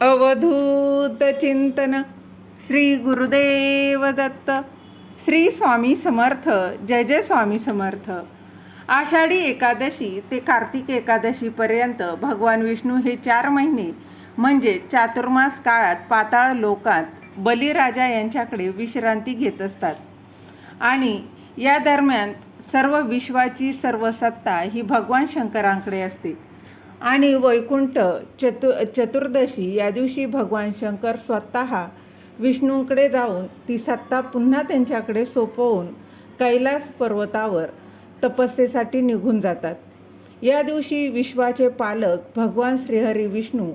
अवधूत चिंतन. श्री गुरुदेव दत्त श्री स्वामी समर्थ. जय जय स्वामी समर्थ. आषाढी एकादशी ते कार्तिक एकादशीपर्यंत भगवान विष्णू हे चार महिने म्हणजे चातुर्मास काळात पाताळ लोकात बलिराजा यांच्याकडे विश्रांती घेत असतात. आणि या दरम्यान सर्व विश्वाची सर्व सत्ता ही भगवान शंकरांकडे असते. आणि वैकुंठ चतु चतुर्दशी या दिवशी भगवान शंकर स्वतः विष्णूंकडे जाऊन ती सत्ता पुन्हा त्यांच्याकडे सोपवून कैलास पर्वतावर तपस्येसाठी निघून जातात. या दिवशी विश्वाचे पालक भगवान श्रीहरी विष्णू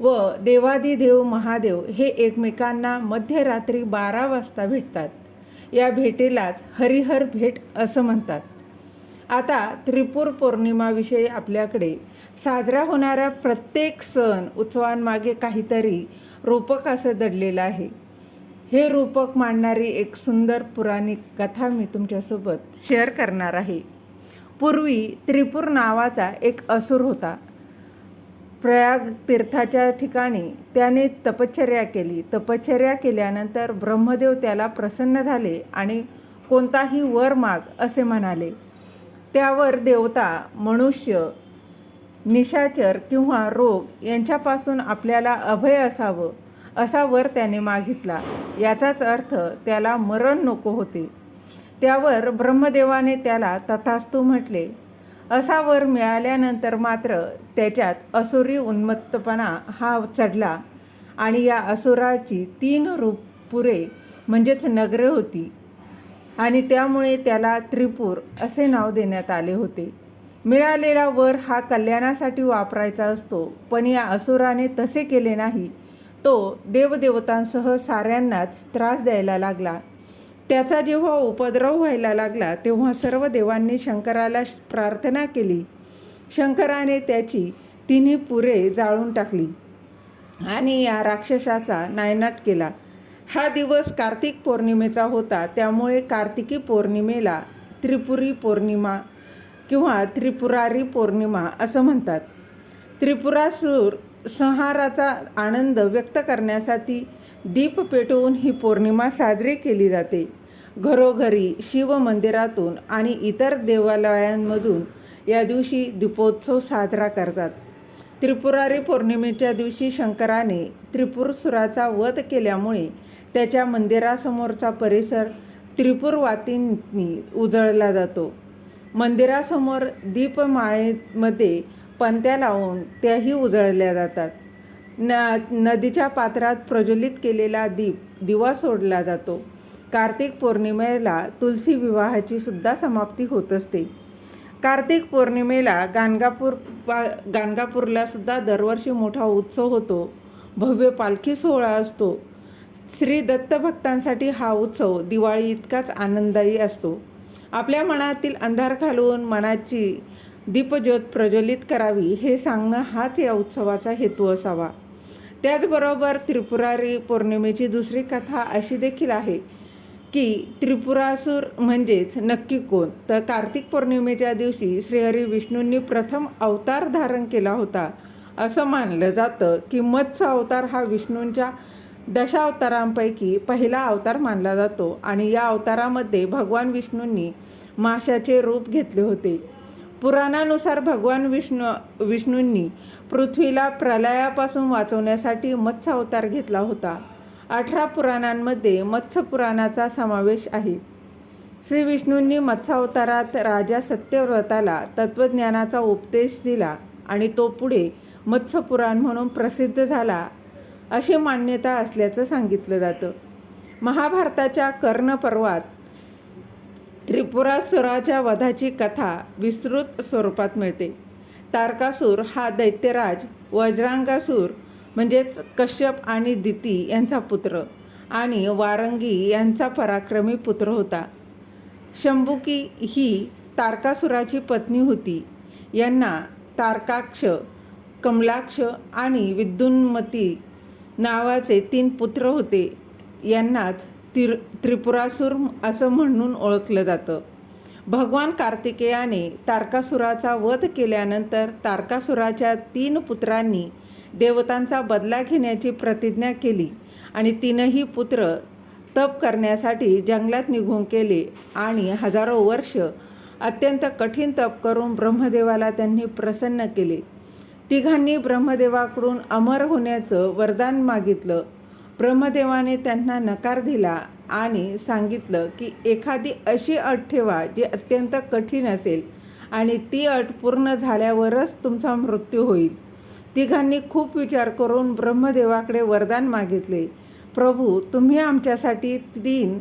व देवादिदेव महादेव हे एकमेकांना मध्यरात्री बारा वाजता भेटतात. या भेटीलाच हरिहर भेट असं म्हणतात. आता त्रिपूर पौर्णिमाविषयी आपल्याकडे साजरा होणारा प्रत्येक सण उत्सवांमागे काहीतरी रूपक असं दडलेलं आहे. हे रूपक मांडणारी एक सुंदर पुराणिक कथा मी तुमच्यासोबत शेअर करणार आहे. पूर्वी त्रिपूर नावाचा एक असुर होता. प्रयाग तीर्थाच्या ठिकाणी त्याने तपश्चर्या केली. तपश्चर्या केल्यानंतर ब्रह्मदेव त्याला प्रसन्न झाले आणि कोणताही वर माग असे म्हणाले. त्यावर देवता मनुष्य निशाचर किंवा रोग यांच्यापासून आपल्याला अभय असावं असा वर त्याने मागितला. याचाच अर्थ त्याला मरण नको होते. त्यावर ब्रह्मदेवाने त्याला तथास्तू म्हटले. असा वर मिळाल्यानंतर मात्र त्याच्यात असुरी उन्मत्तपणा हा चढला आणि या असुराची तीन रूप पुरे म्हणजेच नगरे होती आणि त्यामुळे त्याला त्रिपूर असे नाव देण्यात आले होते. मिळालेला वर हा कल्याणासाठी वापरायचा असतो पण या असुराने तसे केले नाही. तो देवदेवतांसह साऱ्यांनाच त्रास द्यायला लागला. त्याचा जेव्हा उपद्रव व्हायला लागला तेव्हा सर्व देवांनी शंकराला प्रार्थना केली. शंकराने त्याची तिन्ही पुरे जाळून टाकली आणि या राक्षसाचा नायनाट केला. हा दिवस कार्तिक पौर्णिमेचा होता त्यामुळे कार्तिकी पौर्णिमेला त्रिपुरी पौर्णिमा किंवा त्रिपुरारी पौर्णिमा असं म्हणतात. त्रिपुरासूर संहाराचा आनंद व्यक्त करण्यासाठी दीप पेटवून ही पौर्णिमा साजरी केली जाते. घरोघरी शिव मंदिरातून आणि इतर देवालयांमधून या दिवशी दीपोत्सव साजरा करतात. त्रिपुरारी पौर्णिमेच्या दिवशी शंकराने त्रिपुरसुराचा वध केल्यामुळे त्याच्या मंदिरासमोरचा परिसर त्रिपुरवातींनी उजळला जातो. मंदिरासमोर दीपमाळेमध्ये पंत्या लावून त्याही उजळल्या जातात. न नदीच्या पात्रात प्रज्वलित केलेला दीप दिवा सोडला जातो. कार्तिक पौर्णिमेला तुलसी विवाहाची सुद्धा समाप्ती होत असते. कार्तिक पौर्णिमेला गाणगापूर पा गाणगापूरला सुद्धा दरवर्षी मोठा उत्सव होतो. भव्य पालखी सोहळा असतो. श्री दत्त भक्तांसाठी हा उत्सव दिवाळी इतकाच आनंददायी असतो. आपल्या मनातील अंधार घालून मनाची दीपज्योत प्रज्वलित करावी हे सांगणं हाच या उत्सवाचा हेतू असावा. त्याचबरोबर त्रिपुरारी पौर्णिमेची दुसरी कथा अशी देखील आहे की त्रिपुरासूर म्हणजेच नक्की कोण? तर कार्तिक पौर्णिमेच्या दिवशी श्रीहरी विष्णूंनी प्रथम अवतार धारण केला होता असं मानलं जातं की मत्स्य अवतार हा विष्णूंच्या दशावतारांपैकी पहिला अवतार मानला जातो आणि या अवतारामध्ये भगवान विष्णूंनी माशाचे रूप घेतले होते. पुराणानुसार भगवान विष्णू विष्णूंनी पृथ्वीला प्रलयापासून वाचवण्यासाठी मत्स्य अवतार घेतला होता. अठरा पुराणांमध्ये मत्स्य पुराणाचा समावेश आहे. श्री विष्णूंनी मत्स्यावतारात राजा सत्यव्रताला तत्त्वज्ञानाचा उपदेश दिला आणि तो पुढे मत्स्य पुराण म्हणून प्रसिद्ध झाला अशी मान्यता असल्याचं सांगितलं जातं. महाभारताच्या कर्णपर्वात त्रिपुरासुराच्या वधाची कथा विस्तृत स्वरूपात मिळते. तारकासूर हा दैत्यराज वज्रांगासूर म्हणजेच कश्यप आणि दिती यांचा पुत्र आणि वारंगी यांचा पराक्रमी पुत्र होता. शंभुकी ही तारकासुराची पत्नी होती. यांना तारकाक्ष कमलाक्ष आणि विद्युन्मती नावाचे तीन पुत्र होते. यांनाच तिर त्रिपुरासूर असं म्हणून ओळखलं जातं. भगवान कार्तिकेयाने तारकासुराचा वध केल्यानंतर तारकासुराच्या तीन पुत्रांनी देवतांचा बदला घेण्याची प्रतिज्ञा केली आणि तीनही पुत्र तप करण्यासाठी जंगलात निघून केले आणि हजारो वर्ष अत्यंत कठीण तप करून ब्रह्मदेवाला त्यांनी प्रसन्न केले. तिघांनी ब्रह्मदेवाकडून अमर होण्याचं वरदान मागितलं. ब्रह्मदेवाने त्यांना नकार दिला आणि सांगितलं की एखादी अशी अट ठेवा जी अत्यंत कठीण असेल आणि ती अट पूर्ण झाल्यावरच तुमचा मृत्यू होईल. तिघांनी खूप विचार करून ब्रह्मदेवाकडे वरदान मागितले. प्रभू तुम्ही आमच्यासाठी तीन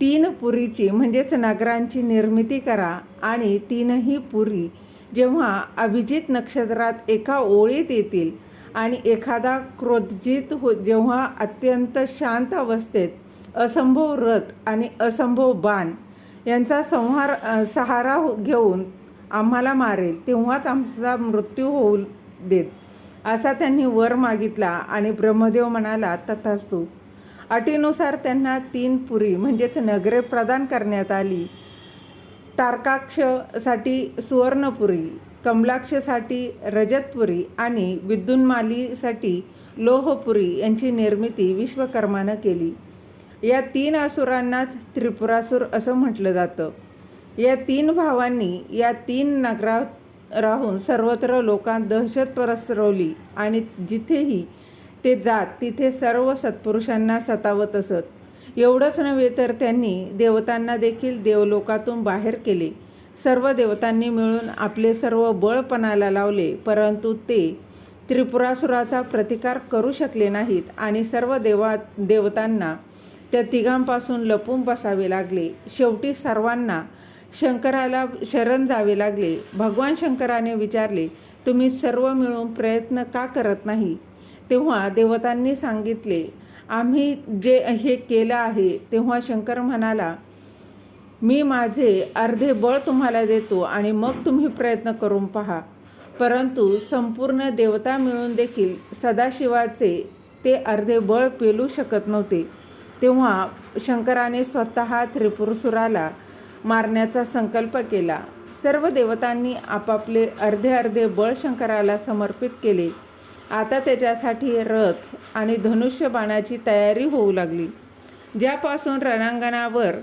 तीन पुरीची म्हणजेच नगरांची निर्मिती करा आणि तीनही पुरी जेव्हा अभिजित नक्षत्रात एका ओळीत येतील आणि एखादा क्रोधजित हो जेव्हा अत्यंत शांत अवस्थेत असंभव रथ आणि असंभव बाण यांचा संहार सहारा हो- घेऊन आम्हाला मारेल तेव्हाच आमचा मृत्यू होऊ देत असा त्यांनी वर मागितला आणि ब्रह्मदेव म्हणाला तथास्तू अटीनुसार त्यांना तीन पुरी म्हणजेच नगरे प्रदान करण्यात आली. तारकाक्षसाठी सुवर्णपुरी कमलाक्षसाठी रजतपुरी आणि विद्युन्मालीसाठी लोहपुरी यांची निर्मिती विश्वकर्मानं केली. या तीन असुरांनाच त्रिपुरासूर असं म्हटलं जातं. या तीन भावांनी या तीन नगरात राहून सर्वत्र लोकांत दहशत पसरवली आणि जिथेही ते जात तिथे सर्व सत्पुरुषांना सतावत असत. एवढंच नव्हे तर त्यांनी देवतांना देखील देवलोकातून बाहेर केले. सर्व देवतांनी मिळून आपले सर्व बळपणाला लावले परंतु ते त्रिपुरासुराचा प्रतिकार करू शकले नाहीत आणि सर्व देवा देवतांना त्या तिघांपासून लपून बसावे लागले. शेवटी सर्वांना शंकराला शरण जावे लागले. भगवान शंकराने विचारले तुम्ही सर्व मिळून प्रयत्न का करत नाही? तेव्हा देवतांनी सांगितले आम्ही जे हे केलं आहे तेव्हा शंकर म्हणाला मी माझे अर्धे बळ तुम्हाला देतो आणि मग तुम्ही प्रयत्न करून पहा. परंतु संपूर्ण देवता मिळून देखील सदाशिवाचे ते अर्धे बळ पेलू शकत नव्हते. तेव्हा शंकराने स्वतः त्रिपुरसुराला मारण्याचा संकल्प केला. सर्व देवतांनी आपापले अर्धे अर्धे बळ शंकराला समर्पित केले. आता त्याच्यासाठी रथ आणि धनुष्य बाणाची तयारी होऊ लागली ज्यापासून रणांगणावर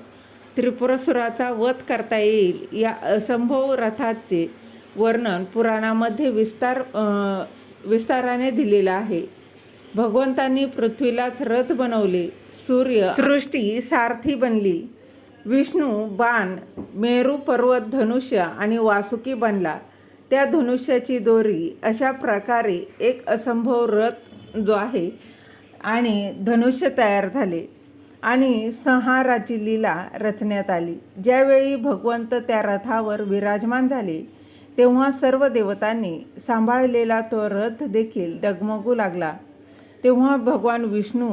त्रिपुरसुराचा वध करता येईल या असंभव रथाचे वर्णन पुराणामध्ये विस्तार विस्ताराने दिलेलं आहे. भगवंतांनी पृथ्वीलाच रथ बनवले सूर्य सृष्टी सारथी बनली विष्णू बाण मेरू पर्वत धनुष्य आणि वासुकी बनला. त्या धनुष्याची दोरी अशा प्रकारे एक असंभव रथ जो आहे आणि धनुष्य तयार झाले आणि संहाराची लीला रचण्यात आली. ज्यावेळी भगवंत त्या रथावर विराजमान झाले तेव्हा सर्व देवतांनी सांभाळलेला तो रथ देखील डगमगू लागला. तेव्हा भगवान विष्णू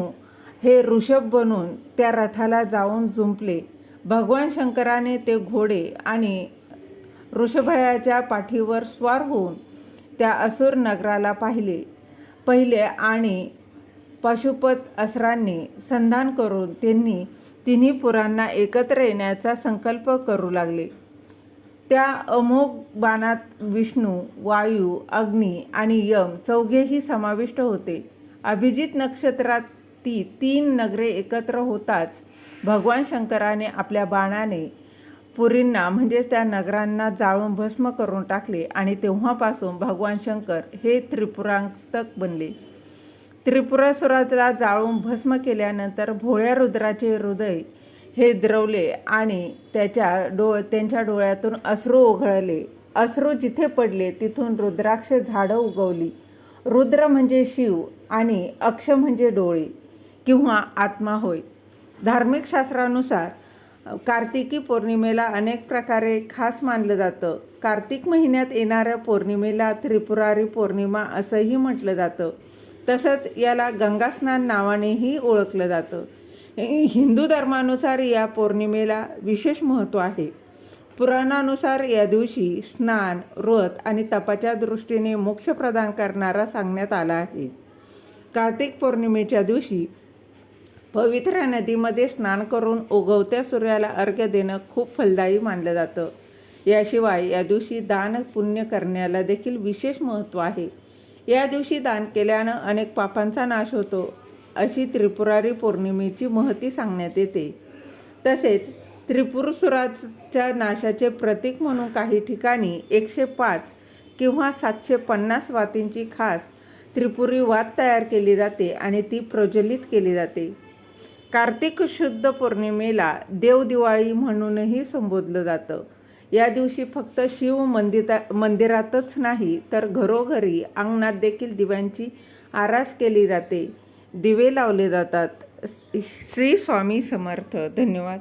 हे ऋषभ बनून त्या रथाला जाऊन जुंपले भगवान शंकराने ते घोडे आणि ऋषभयाच्या पाठीवर स्वार होऊन त्या असुर नगराला पाहिले. पहिले आणि पशुपत असरांनी संधान करून त्यांनी तिन्ही पुरांना एकत्र येण्याचा संकल्प करू लागले. त्या अमोघ बाणात विष्णू वायू अग्नी आणि यम चौघेही समाविष्ट होते. अभिजित नक्षत्रात ती तीन नगरे एकत्र होताच भगवान शंकराने आपल्या बाणाने पुरींना म्हणजेच त्या नगरांना जाळून भस्म करून टाकले आणि तेव्हापासून भगवान शंकर हे त्रिपुरांतक बनले. त्रिपुरासुराला जाळून भस्म केल्यानंतर भोळ्या रुद्राचे हृदय हे द्रवले आणि त्याच्या डोळ त्यांच्या डोळ्यातून अश्रू ओघळले. अश्रू जिथे पडले तिथून रुद्राक्ष झाडं उगवली. रुद्र म्हणजे शिव आणि अक्ष म्हणजे डोळे किंवा आत्मा होय. धार्मिक शास्त्रानुसार कार्तिकी पौर्णिमेला अनेक प्रकारे खास मानलं जातं. कार्तिक महिन्यात येणाऱ्या पौर्णिमेला त्रिपुरारी पौर्णिमा असंही म्हटलं जातं. तसंच याला गंगास्नान नावानेही ओळखलं जातं. हिंदू धर्मानुसार या पौर्णिमेला विशेष महत्त्व आहे. पुराणानुसार या दिवशी स्नान व्रत आणि तपाच्या दृष्टीने मोक्ष प्रदान करणारा सांगण्यात आला आहे. कार्तिक पौर्णिमेच्या दिवशी पवित्र नदीमध्ये स्नान करून उगवत्या सूर्याला अर्घ्य देणं खूप फलदायी मानलं जातं. याशिवाय या दिवशी दान पुण्य करण्याला देखील विशेष महत्त्व आहे. या दिवशी दान केल्यानं अनेक पापांचा नाश होतो अशी त्रिपुरारी पौर्णिमेची महती सांगण्यात येते. तसेच त्रिपुरसुराच्या नाशाचे प्रतीक म्हणून काही ठिकाणी एकशे पाच किंवा सातशे पन्नास वातींची खास त्रिपुरी वात तयार केली जाते आणि ती प्रज्वलित केली जाते. कार्तिक शुद्ध पौर्णिमेला देवदिवाळी म्हणूनही संबोधलं जातं. या दिवशी फक्त शिव मंदिरा मंदिरातच नाही तर घरोघरी अंगणात देखील दिव्यांची आरास केली जाते. दिवे लावले जातात. श्री स्वामी समर्थ. धन्यवाद.